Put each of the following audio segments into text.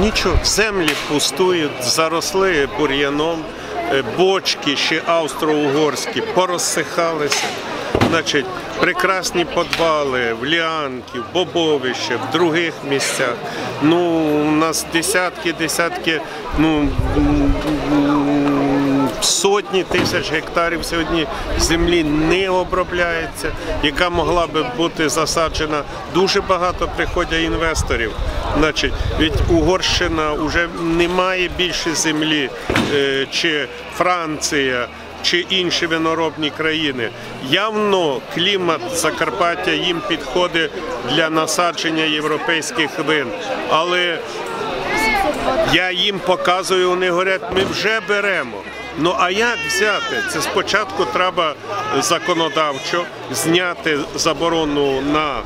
Нічого, землі пустують, заросли бур'яном, е, бочки ще австро-угорські порозсихалися. Значить, прекрасні подвали в Ліанки, в Бобовище, в других місцях. Ну, у нас десятки, десятки, ну сотні тисяч гектарів сьогодні землі не обробляється, яка могла би бути засаджена. Дуже багато приходять інвесторів. Значить, від Угорщина вже немає більше землі, е, чи Франція. Чи інші виноробні країни явно клімат Закарпаття їм підходить для насадження європейських вин, але я їм показую, вони говорять, ми вже беремо. Ну а як взяти? Це спочатку треба законодавчо зняти заборону на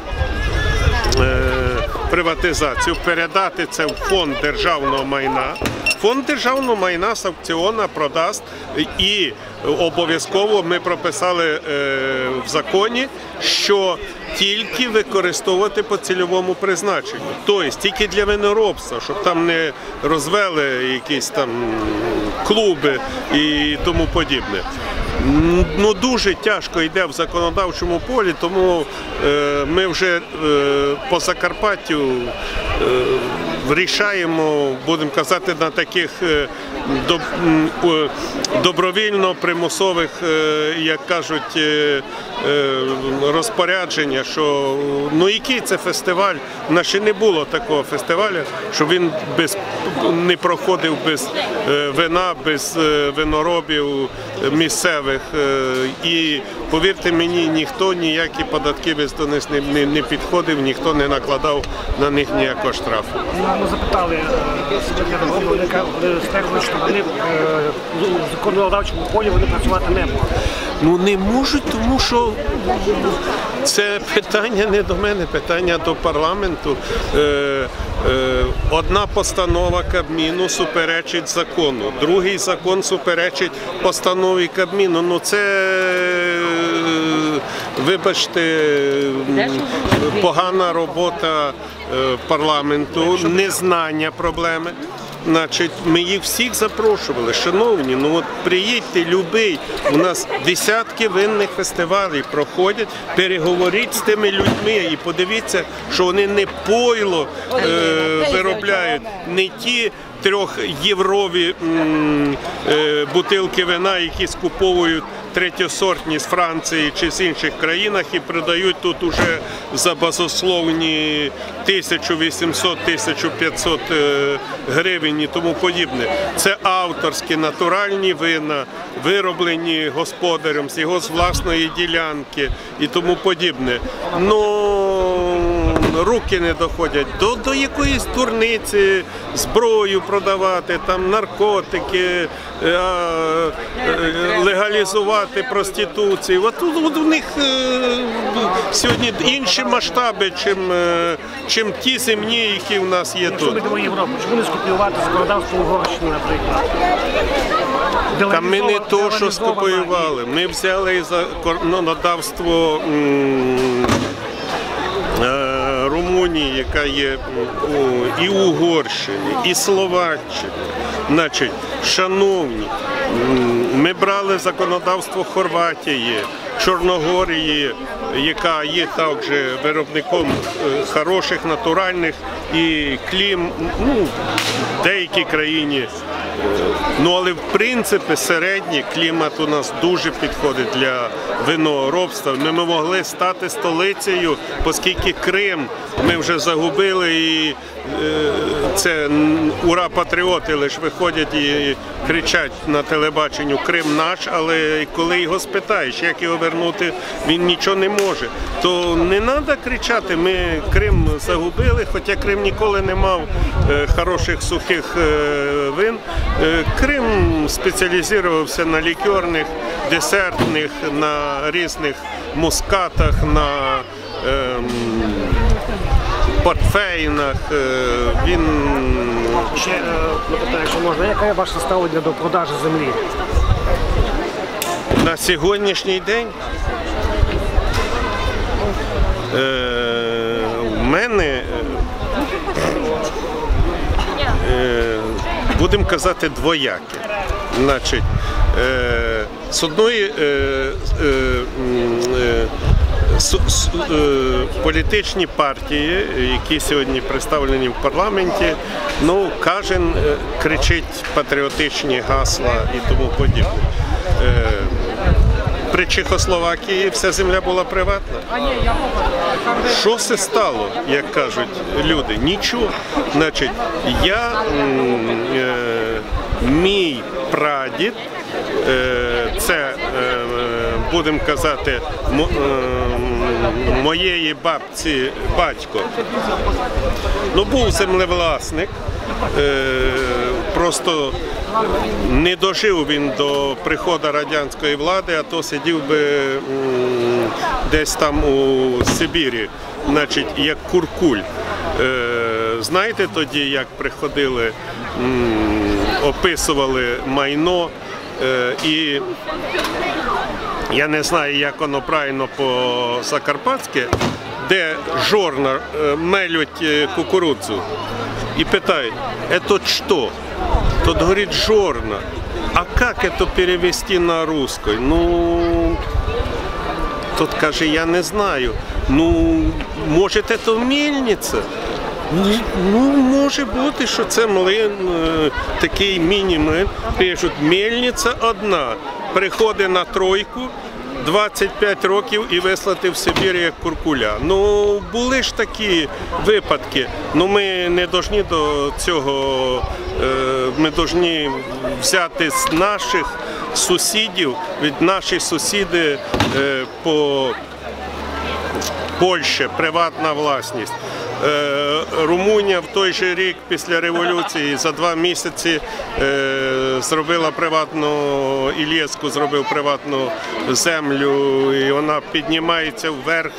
е, приватизацію, передати це в фонд державного майна. Фонд державного майна з аукціона продасть і обов'язково ми прописали е, в законі, що тільки використовувати по цільовому призначенню, тобто тільки для виноробства, щоб там не розвели якісь там клуби і тому подібне. Ну дуже тяжко йде в законодавчому полі, тому е, ми вже е, по Закарпаттю е, вирішаємо, будемо казати, на таких е, доб- м, о, добровільно-примусових, е, як кажуть, е, розпорядження, що ну який це фестиваль? У нас ще не було такого фестивалю, щоб він без не проходив без вина, без виноробів місцевих. І повірте мені, ніхто ніякі податки без до них не, не, підходив, ніхто не накладав на них ніякого штрафу. Ми запитали е, вони ка- що вони е, в законодавчому полі вони працювати не можуть. Ну не можуть, тому що це питання не до мене, питання до парламенту. Е, е, одна постанова Кабміну суперечить закону, другий закон суперечить постанові Кабміну. Ну це е, вибачте, погана робота парламенту, незнання проблеми. Значить, ми їх всіх запрошували. Шановні, ну от приїдьте, любий. У нас десятки винних фестивалів проходять. Переговоріть з тими людьми і подивіться, що вони не пойло е, виробляють, не ті трьохєврові е, бутилки вина, які скуповують третьосортні з Франції чи з інших країнах і продають тут уже за базословні 1800-1500 е, гривень і тому подібне. Це авторські натуральні вина, вироблені господарем з його з власної ділянки і тому подібне. Ну руки не доходять до, до якоїсь дурниці, зброю продавати, там наркотики, е, а, е, легалізувати проституцію. От от у них е, сьогодні інші масштаби, чим, е, чим ті земні, які в нас є Якщо тут. ми йдемо в Європу, чому не скопіювати законодавство Угорщини, наприклад? Та ми не то, що скопіювали. Ми взяли і законодавство м, е, Румунії, яка є і Угорщині, і Словаччині, Значить, шановні, ми брали законодавство Хорватії, Чорногорії, яка є також виробником е, хороших натуральних і клім, ну, в деякій країні Ну але в принципі середній клімат у нас дуже підходить для виноробства. Ми, могли стати столицею, оскільки Крим ми вже загубили і е, це ура патріоти лише виходять і кричать на телебаченню Крим наш, але коли його спитаєш, як його вернути, він нічого не може. То не треба кричати. Ми Крим загубили, хоча Крим ніколи не мав е, хороших сухих е, вин. Е, Крим спеціалізувався на лікерних, десертних, на різних мускатах, на ем, портфейнах. Е, Він Ще е, напитаю, якщо можна, яке ваше ставлення до продажу землі? на сьогоднішній день е, в мене е, будемо казати, двояке. Значить, е, з одної е, е, політичні партії, які сьогодні представлені в парламенті, ну кожен е, кричить патріотичні гасла і тому подібне. Е, При Чехословакії вся земля була приватна. Що все стало, як кажуть люди? Нічого. Значить, я е, мій прадід, е, це е, будемо казати, е, моєї бабці батько. Ну, був землевласник. Е, просто не дожив він до приходу радянської влади, а то сидів би десь там у Сибірі, значить, як куркуль. Е, знаєте тоді, як приходили, описували майно і я не знаю, як воно правильно по-закарпатськи, де жорна е, мелють е, кукурудзу і питають, это что? Тот говорит жорна. А как это перевести на русской? Ну, тот каже, я не знаю. Ну, може, це мельниця? Ні, Ну, може бути, що це млин, е, такий міні-млин. Пишуть, мельниця одна. Приходить на тройку, 25 років і вислати в Сибір як куркуля. Ну, були ж такі випадки. Ну, ми не повинні до цього, е, ми повинні взяти з наших сусідів, від наші сусіди е, по Польща, приватна власність. Е, Румунія в той же рік після революції за два місяці е, зробила приватну Ілєцьку зробив приватну землю, і вона піднімається вверх.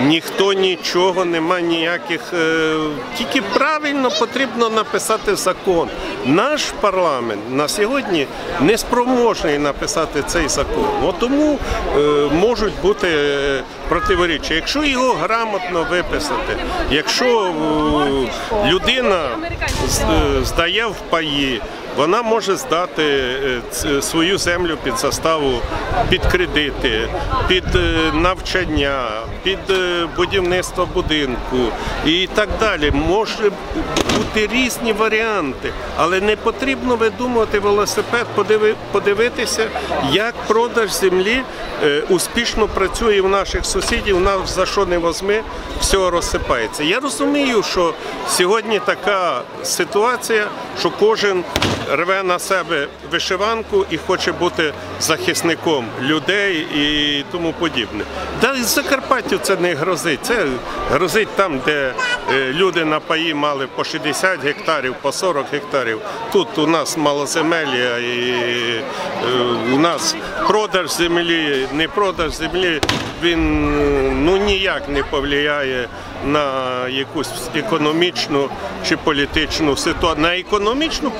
Ніхто нічого, нема ніяких. е, Тільки правильно потрібно написати закон. Наш парламент на сьогодні не спроможний написати цей закон. Тому можуть бути противоріччя. Якщо його грамотно виписати, якщо е, людина е, здає в паї, вона може здати е, свою землю під заставу, під кредити, під е, навчання, під е, будівництво будинку і так далі. Може бути різні варіанти, але не потрібно видумувати велосипед, подивитися, як продаж землі успішно працює в наших сусідів. У Нас за що не возьми, все розсипається. Я розумію, що сьогодні така ситуація, що кожен рве на себе вишиванку і хоче бути захисником людей і тому подібне. Да і Закарпаттю це не грозить. Це грозить там, де е, люди на паї мали по 60 гектарів, по 40 гектарів. Тут у нас малоземелля і е, у нас продаж землі, не продаж землі, він ну ніяк не повлияє на якусь економічну чи політичну ситуацію. На економічну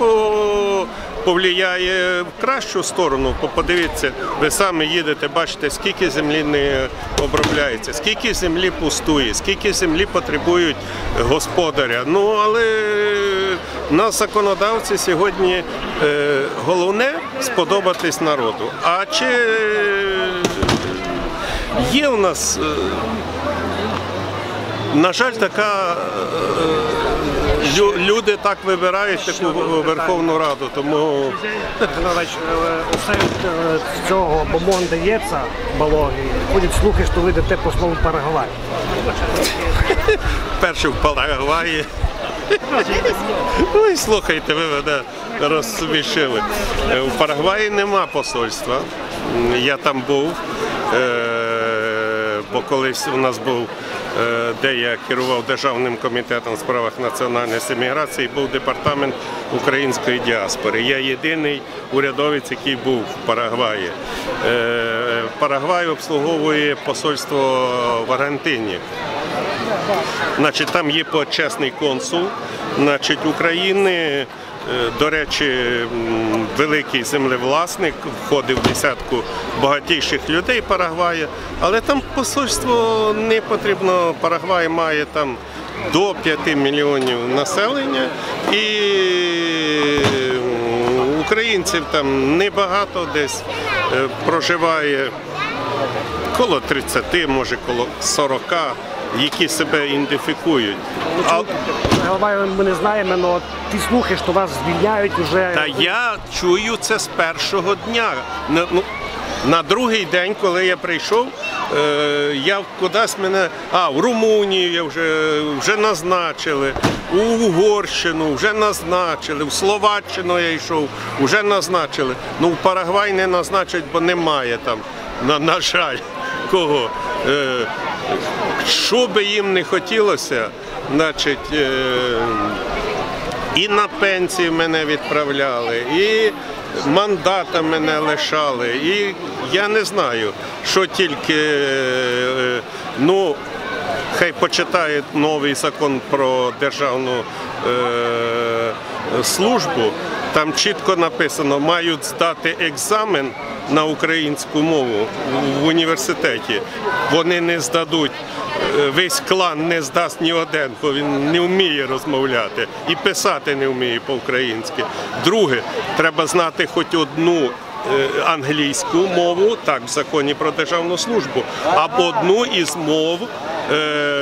повлияє в кращу сторону. Подивіться, ви самі їдете, бачите, скільки землі не обробляється, скільки землі пустує, скільки землі потребують господаря. Ну але нас законодавці сьогодні е, головне сподобатись народу. А чи є у нас е, на жаль, така е, люди так вибирають таку Верховну Раду, тому все від цього бомон дається балоги. Ходять слухи, що ви йдете по слову Парагвай. перший в Парагваї. Ой, слухайте, ви мене розсмішили. Е, У Парагваї нема посольства. Я там був, е, бо колись у нас був, е, де я керував Державним комітетом у справах національної еміграції, був департамент української діаспори. Я єдиний урядовець, який був в Парагваї. Е, Парагвай обслуговує посольство в Аргентині. Значить, там є почесний консул значить, України. Е, До речі, великий землевласник входив в десятку багатійших людей Парагвая, але там посольство не потрібно. Парагвай має там до 5 мільйонів населення і Українців там небагато десь е, проживає коло 30, може коло 40, які себе ідентифікують. Голова, ми не знаємо, але ті слухи, що вас звільняють вже. та я чую це з першого дня. На, ну, на другий день, коли я прийшов, е, я кудись мене. А, в Румунію я вже, вже назначили, у Угорщину вже назначили, в Словаччину я йшов, вже назначили. Ну, в Парагвай не назначать, бо немає там, на, на жаль, кого. Е, що би їм не хотілося, значить. Е, і на пенсію мене відправляли, і мандата мене лишали. І я не знаю, що тільки е, ну. Хай почитають новий закон про державну е, службу. Там чітко написано, мають здати екзамен на українську мову в університеті. Вони не здадуть. е, Весь клан не здасть ні один, бо він не вміє розмовляти і писати не вміє по-українськи. Друге, треба знати хоч одну е, англійську мову, так в законі про державну службу, або одну із мов е,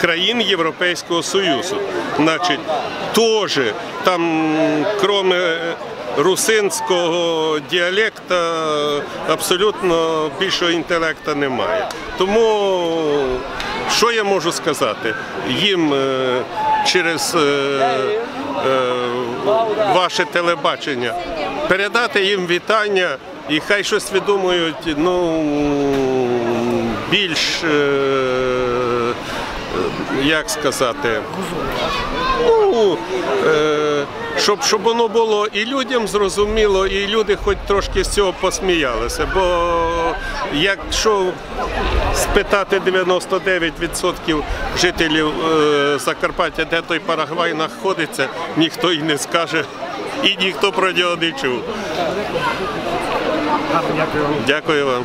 країн Європейського Союзу. Значить, теж там, крім русинського діалекта, абсолютно більшого інтелекту немає. Тому що я можу сказати? Їм е, через е, е, ваше телебачення передати їм вітання і хай щось видумують, ну більш як сказати. Ну, е, щоб, щоб воно було і людям зрозуміло, і люди хоч трошки з цього посміялися. Бо якщо спитати 99% жителів е, Закарпаття, де той Парагвай знаходиться, ніхто і не скаже, і ніхто про нього не чув. Дякую вам.